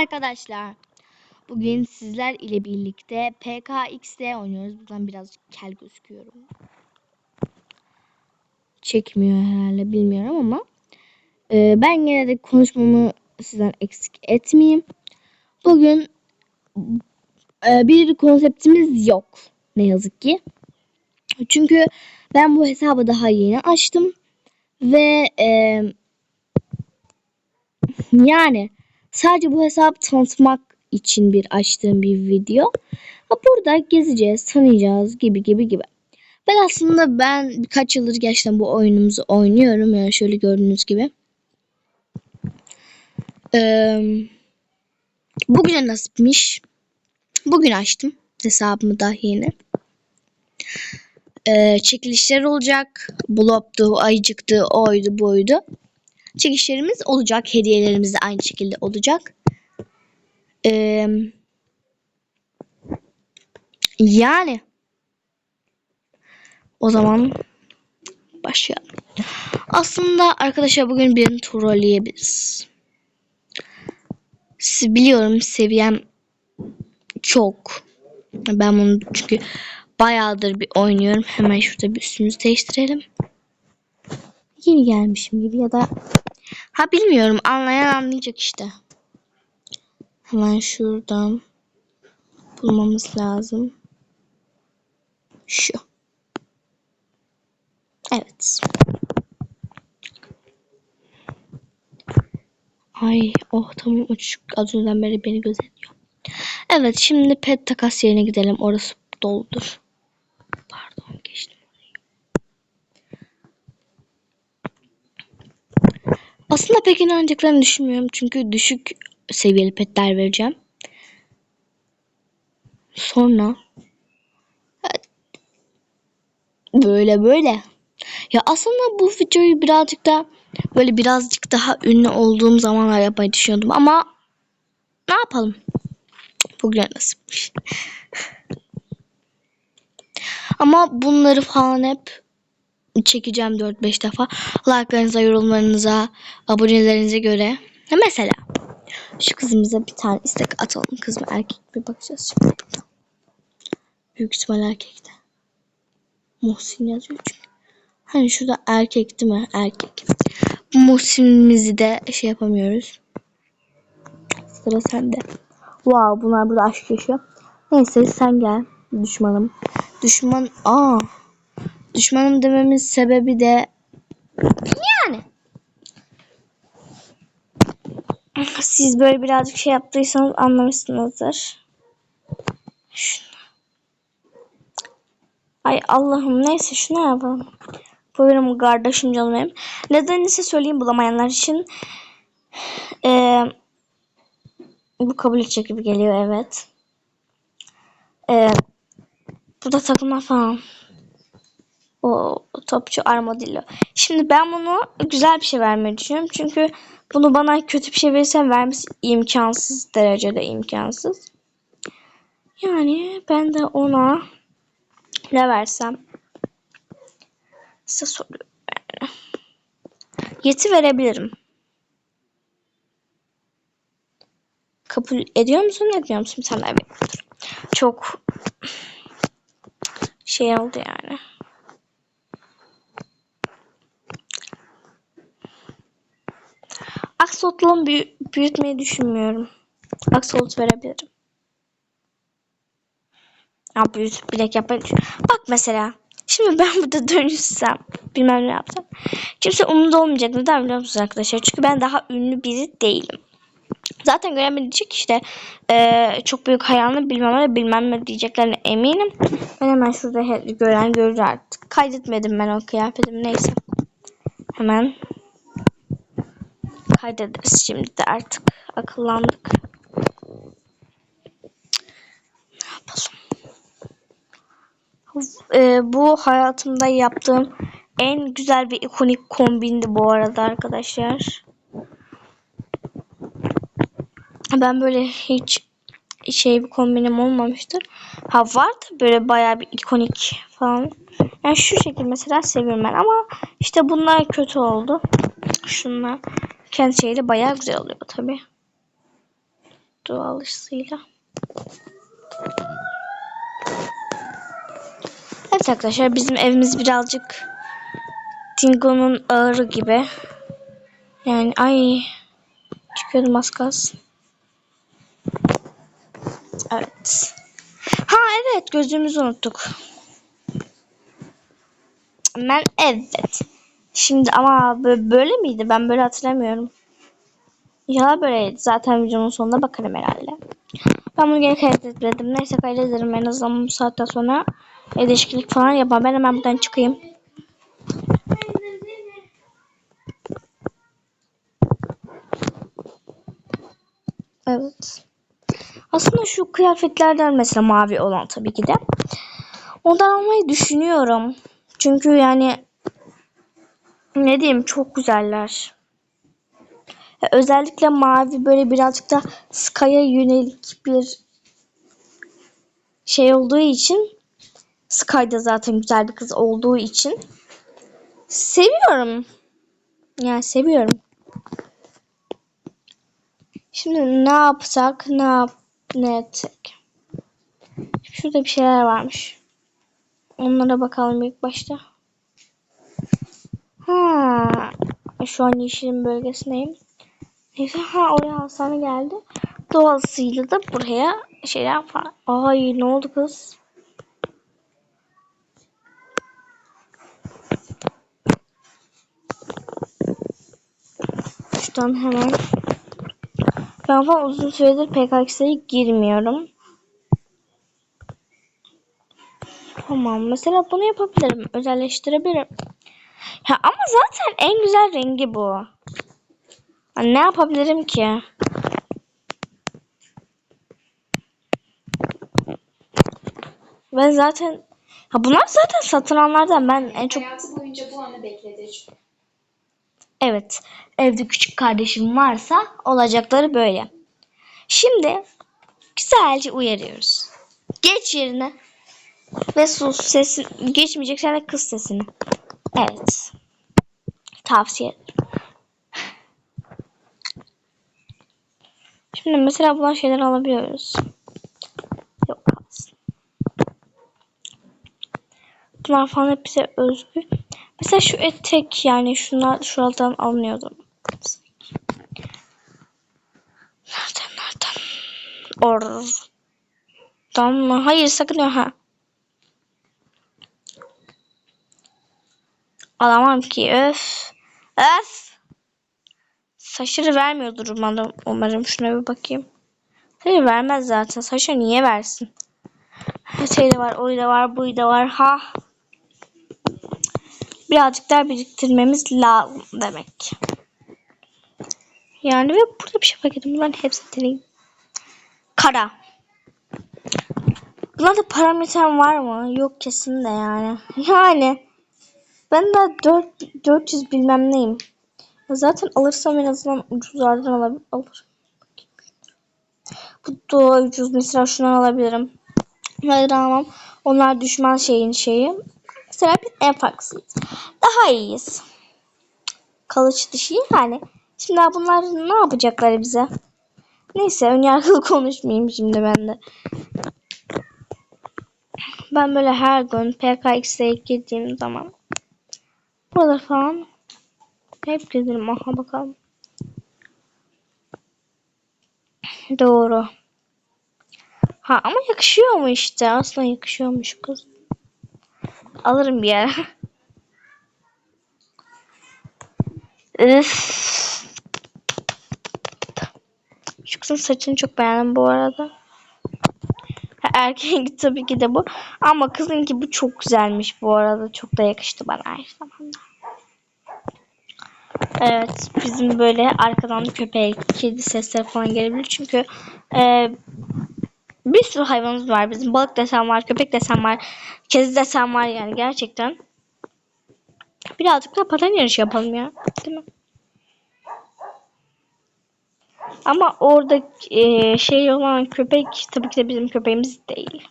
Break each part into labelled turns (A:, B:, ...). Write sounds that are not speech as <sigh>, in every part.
A: Arkadaşlar bugün sizler ile birlikte PKX'de oynuyoruz. Buradan birazcık kel gözüküyorum. Çekmiyor herhalde bilmiyorum ama e, ben gene de konuşmamı sizden eksik etmeyeyim. Bugün e, bir konseptimiz yok ne yazık ki. Çünkü ben bu hesabı daha yeni açtım ve e, yani Sadece bu hesabı tanıtmak için bir açtığım bir video. Ha, burada gezeceğiz, tanıyacağız gibi gibi gibi. Ben aslında ben birkaç yıldır gerçekten bu oyunumuzu oynuyorum. Yani şöyle gördüğünüz gibi. Ee, bugüne nasipmiş. Bugün açtım hesabımı daha yeni. Ee, çekilişler olacak. Bloptu, ayıcıktı, oydu, buydu çekişlerimiz olacak. Hediyelerimiz de aynı şekilde olacak. Ee, yani o zaman başlayalım. Aslında arkadaşlar bugün birini trolleyebiliriz. Biliyorum seviyem çok. Ben bunu çünkü bayağıdır bir oynuyorum. Hemen şurada bir üstümüzü değiştirelim. Yeni gelmişim gibi ya da Ha bilmiyorum anlayan anlayacak işte. Hemen şuradan bulmamız lazım. Şu. Evet. Ay oh tamam uçuk az önceden beri beni gözetliyor. Evet şimdi pet takas yerine gidelim. Orası doludur. Pardon geçtim. Aslında pek inanacaklarını düşünmüyorum. Çünkü düşük seviyeli petler vereceğim. Sonra böyle böyle. Ya aslında bu videoyu birazcık da böyle birazcık daha ünlü olduğum zamanlar yapmayı düşünüyordum ama ne yapalım? Bugün nasipmiş. ama bunları falan hep çekeceğim 4-5 defa. Like'larınıza, yorumlarınıza, abonelerinize göre. Mesela şu kızımıza bir tane istek atalım. Kız mı erkek mi bakacağız şimdi. Büyük ihtimal erkekte. Muhsin yazıyor çünkü. Hani şurada erkek değil mi? Erkek. Muhsin'imizi de şey yapamıyoruz. Sıra sende. Wow bunlar burada aşk yaşıyor. Neyse sen gel düşmanım. Düşman aa Düşmanım dememin sebebi de yani siz böyle birazcık şey yaptıysanız anlamışsınızdır. Şunu. Ay Allah'ım neyse şunu yapalım. Bu benim kardeşim canım benim. Neden ise söyleyeyim bulamayanlar için. Ee, bu kabul edecek gibi geliyor evet. Ee, bu da takılma falan. O topçu armadillo. Şimdi ben bunu güzel bir şey vermeyi düşünüyorum. Çünkü bunu bana kötü bir şey verirsen vermesi imkansız derecede imkansız. Yani ben de ona ne versem size soruyorum. Yeti verebilirim. Kabul ediyor musun? Etmiyor musun? Bir tane daha Çok şey oldu yani. Axolot'la büyü büyütmeyi düşünmüyorum. Axolot verebilirim. Ya büyütüp bilek yapmayı Bak mesela. Şimdi ben burada <laughs> dönüşsem. Bilmem ne yapsam. Kimse umurda olmayacak. Neden biliyor musunuz arkadaşlar? Çünkü ben daha ünlü biri değilim. Zaten gören diyecek işte e, çok büyük hayranı bilmem ne bilmem ne diyeceklerine eminim. Ben hemen şurada gören görür artık. Kaydetmedim ben o kıyafetimi neyse. Hemen kaydederiz şimdi de artık akıllandık. Ne yapalım? Ee, bu hayatımda yaptığım en güzel ve ikonik kombindi bu arada arkadaşlar. Ben böyle hiç şey bir kombinim olmamıştır. Ha vardı böyle baya bir ikonik falan. Yani şu şekil mesela seviyorum ben ama işte bunlar kötü oldu. Şunlar kendi şeyle bayağı güzel oluyor tabi. doğal ışığıyla. Evet arkadaşlar bizim evimiz birazcık Dingo'nun ağrı gibi. Yani ay çıkıyordum az kalsın. Evet. Ha evet gözlüğümüzü unuttuk. Ben evet. Şimdi ama bö- böyle miydi? Ben böyle hatırlamıyorum. Ya böyleydi. Zaten videonun sonunda bakarım herhalde. Ben bunu gene kaydetmedim. Neyse kaydederim en azından bu saatten sonra e, değişiklik falan yapmam. Ben hemen buradan çıkayım. Evet. Aslında şu kıyafetlerden mesela mavi olan tabii ki de. Ondan almayı düşünüyorum. Çünkü yani ne diyeyim çok güzeller. Özellikle mavi böyle birazcık da Sky'a yönelik bir şey olduğu için Sky da zaten güzel bir kız olduğu için seviyorum. Yani seviyorum. Şimdi ne yapsak, ne yap, ne etsek? Şurada bir şeyler varmış. Onlara bakalım ilk başta. Ha, şu an yeşilin bölgesindeyim. Neyse ha oraya hastane geldi. Doğasıyla da buraya şeyler var. Ay ne oldu kız? Şuradan hemen. Ben falan uzun süredir PKX'ye girmiyorum. Tamam. Mesela bunu yapabilirim. Özelleştirebilirim. Ya ama zaten en güzel rengi bu. Ha, ne yapabilirim ki? Ben zaten ha bunlar zaten satılanlardan ben en çok
B: Hayatı boyunca bu anı bekledi.
A: evet evde küçük kardeşim varsa olacakları böyle. Şimdi güzelce uyarıyoruz. Geç yerine ve sus sesi geçmeyeceksen de kız sesini. Evet. Tavsiye. Şimdi mesela bulan şeyler alabiliyoruz. Yok kalsın. Bunlar falan hep bize özgü. Mesela şu etek yani şunlar şuradan alınıyordu. Nereden nereden? Oradan mı? Hayır sakın ha. Alamam ki öf. Öf. Saçları vermiyordur umarım. Umarım şuna bir bakayım. Hayır vermez zaten. Saça niye versin? Her şey de var. Oyu da var. Buyu da var. Ha. Birazcık daha biriktirmemiz lazım demek. Yani ve burada bir şey fark ettim. Bunların hepsi deneyim. Kara. Bunlarda parametrem var mı? Yok kesin de yani. <laughs> Yani. Ben de 4, 400 bilmem neyim. Zaten alırsam en azından ucuzlardan alabilir, alırım. Bu da ucuz. Mesela şunu alabilirim. Bunları almam. Onlar düşman şeyin şeyi. Mesela biz en farklısıyız. Daha iyiyiz. Kalıç dışı yani. Şimdi bunlar ne yapacaklar bize? Neyse önyargılı <laughs> konuşmayayım şimdi ben de. Ben böyle her gün PKX'e girdiğim zaman buralar falan hep gezerim. Aha bakalım. Doğru. Ha ama yakışıyor mu işte? Aslında yakışıyormuş kız. Alırım bir ara. Üf. Şu kızın saçını çok beğendim bu arada. Erkeğinki <laughs> tabii ki de bu. Ama kızınki bu çok güzelmiş bu arada. Çok da yakıştı bana her zamanda. Evet bizim böyle arkadan köpek, kedi sesleri falan gelebilir. Çünkü e, bir sürü hayvanımız var. Bizim balık desen var, köpek desen var, kedi desen var yani gerçekten. Birazcık da paten yarışı yapalım ya. Değil mi? Ama orada e, şey olan köpek tabii ki de bizim köpeğimiz değil.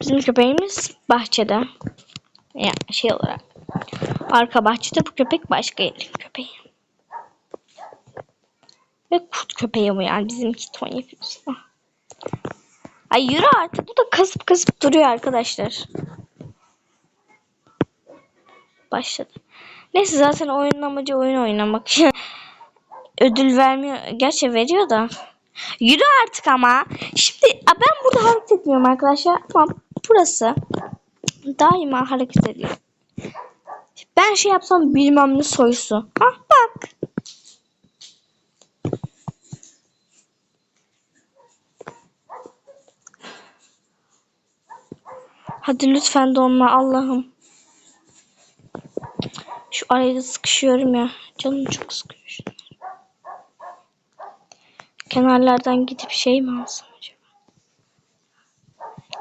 A: Bizim köpeğimiz bahçede. Yani şey olarak. Arka bahçede bu köpek başka yerin köpeği. Ve kurt köpeği bu yani bizimki Tony Fus'ta. Ay yürü artık. Bu da kasıp kasıp duruyor arkadaşlar. Başladı. Neyse zaten oyunun amacı oyun oynamak. <laughs> Ödül vermiyor. Gerçi veriyor da. Yürü artık ama. Şimdi ben burada hareket etmiyorum arkadaşlar. Ama burası daima hareket ediyor. Ben şey yapsam bilmem ne soysu. Ha bak. Hadi lütfen donma Allah'ım. Şu araya sıkışıyorum ya. Canım çok sıkıyor. Kenarlardan gidip şey mi alsam acaba?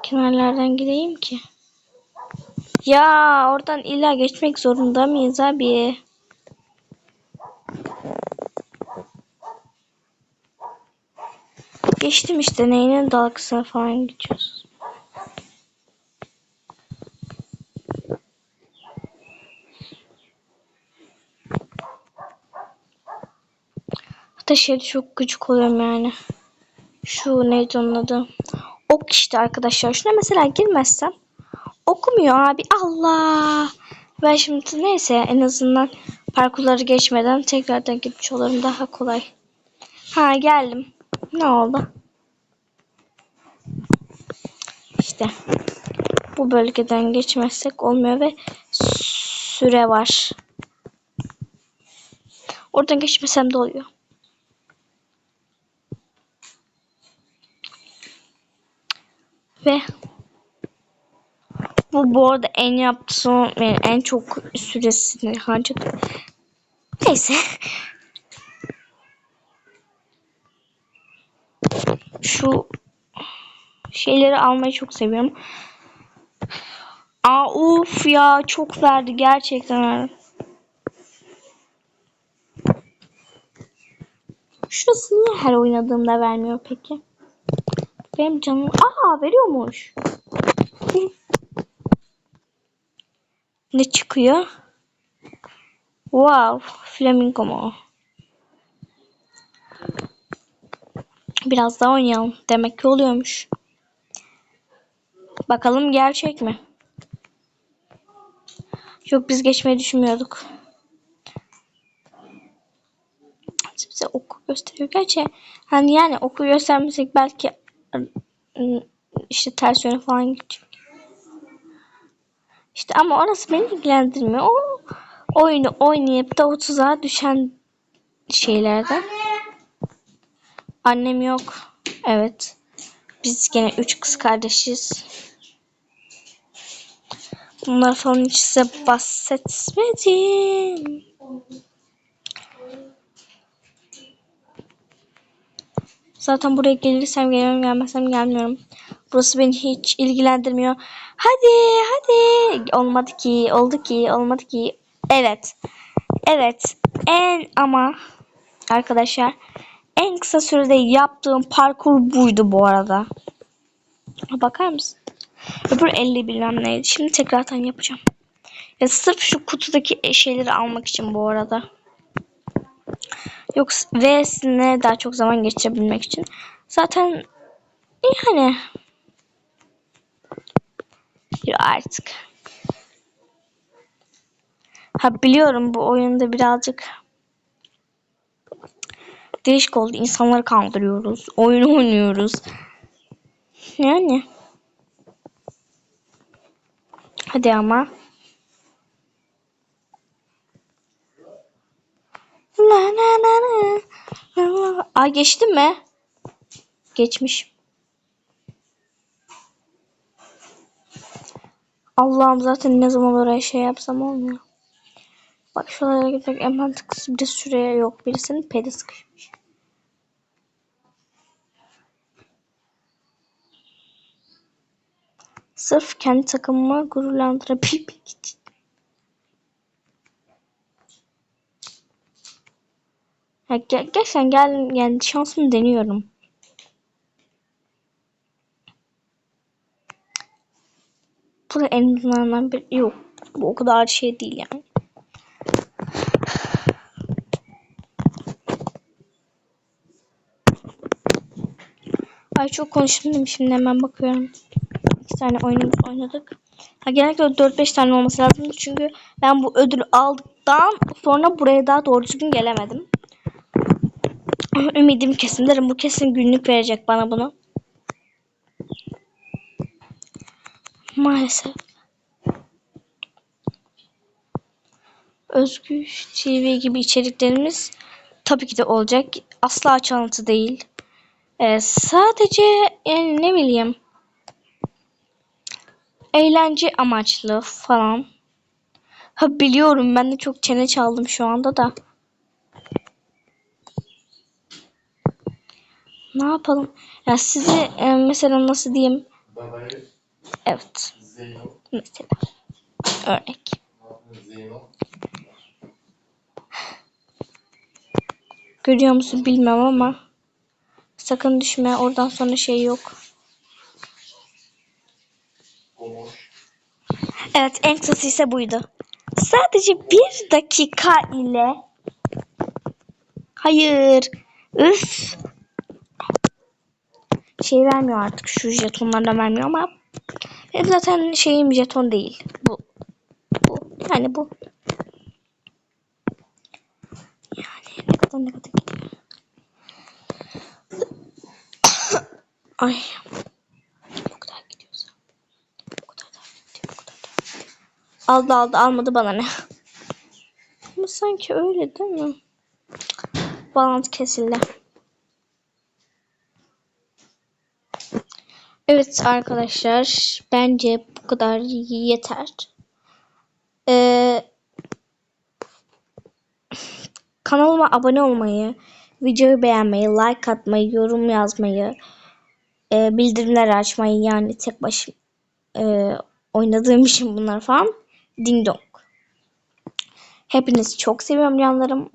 A: Kenarlardan gideyim ki. Ya oradan illa geçmek zorunda mıyız abi? Geçtim işte neyinin dalgasına falan gidiyoruz. Hatta şeyde çok gıcık oluyorum yani. Şu neydi onun adı? Ok işte arkadaşlar. Şuna mesela girmezsem okumuyor abi. Allah. Ben şimdi neyse en azından parkurları geçmeden tekrardan gitmiş olurum. Daha kolay. Ha geldim. Ne oldu? İşte bu bölgeden geçmezsek olmuyor ve süre var. Oradan geçmesem de oluyor. Ve bu bu arada en yaptığım yani en çok süresini harcadım. Neyse. Şu şeyleri almayı çok seviyorum. Aa uf ya çok verdi gerçekten. Şurası niye her oynadığımda vermiyor peki? Benim canım... Aa veriyormuş. ne çıkıyor? Wow. Flamingo mu? Biraz daha oynayalım. Demek ki oluyormuş. Bakalım gerçek mi? Yok biz geçmeyi düşünmüyorduk. Bize oku gösteriyor. Gerçi hani yani oku göstermesek belki işte ters yöne falan gidecek. İşte ama orası beni ilgilendirmiyor. O oyunu oynayıp da 30'a düşen şeylerden. Annem yok. Evet. Biz gene üç kız kardeşiz. Bunlar falan hiç size bahsetmedim. Zaten buraya gelirsem geliyorum gelmezsem gelmiyorum. Burası beni hiç ilgilendirmiyor. Hadi hadi. Olmadı ki oldu ki olmadı ki. Evet. Evet. En ama arkadaşlar en kısa sürede yaptığım parkur buydu bu arada. Bakar mısın? Öbür 50 bilmem neydi. Şimdi tekrardan yapacağım. Ya sırf şu kutudaki şeyleri almak için bu arada. Yok ve sizinle daha çok zaman geçirebilmek için. Zaten yani Yok artık. Ha biliyorum bu oyunda birazcık değişik oldu. İnsanları kandırıyoruz. Oyun oynuyoruz. Yani. Hadi ama. La la la la. Aa geçtim mi? Geçmiş. Allah'ım zaten ne zaman oraya şey yapsam olmuyor. Bak şuralara gidecek en mantıklısı bir süreye yok. Birisinin pedi sıkışmış. Sırf kendi takımımı gururlandırabilmek için. Ya, ger gerçekten geldim yani şansımı deniyorum. Bu da en azından bir yok. Bu o kadar şey değil yani. Ay çok konuştum değil mi? Şimdi hemen bakıyorum. İki tane oyunumuz oynadık. Ha, genellikle 4-5 tane olması lazım. Çünkü ben bu ödülü aldıktan sonra buraya daha doğru düzgün gelemedim. Ama <clears throat> Ümidim kesin derim. Bu kesin günlük verecek bana bunu. Maalesef. Özgür TV gibi içeriklerimiz tabii ki de olacak. Asla çalıntı değil. Ee, sadece yani ne bileyim eğlence amaçlı falan. Ha biliyorum ben de çok çene çaldım şu anda da. Ne yapalım? Ya size e, mesela nasıl diyeyim? Evet. Mesela. Örnek. Görüyor musun bilmem ama. Sakın düşme. Oradan sonra şey yok. Evet en kısası ise buydu. Sadece bir dakika ile Hayır. Üf. Şey vermiyor artık. Şu jetonlardan vermiyor ama benim zaten şeyim jeton değil. Bu. Bu. Yani bu. Yani ne kadar ne kadar. Ay. Bu kadar gidiyorsa. Bu kadar da gidiyor. Bu kadar da. Aldı aldı almadı bana ne. Ama sanki öyle değil mi? Bağlantı kesildi. Evet arkadaşlar bence bu kadar yeter. Ee, kanalıma abone olmayı, videoyu beğenmeyi, like atmayı, yorum yazmayı, e, bildirimleri açmayı yani tek başım e, oynadığım için bunlar falan ding dong. Hepinizi çok seviyorum canlarım.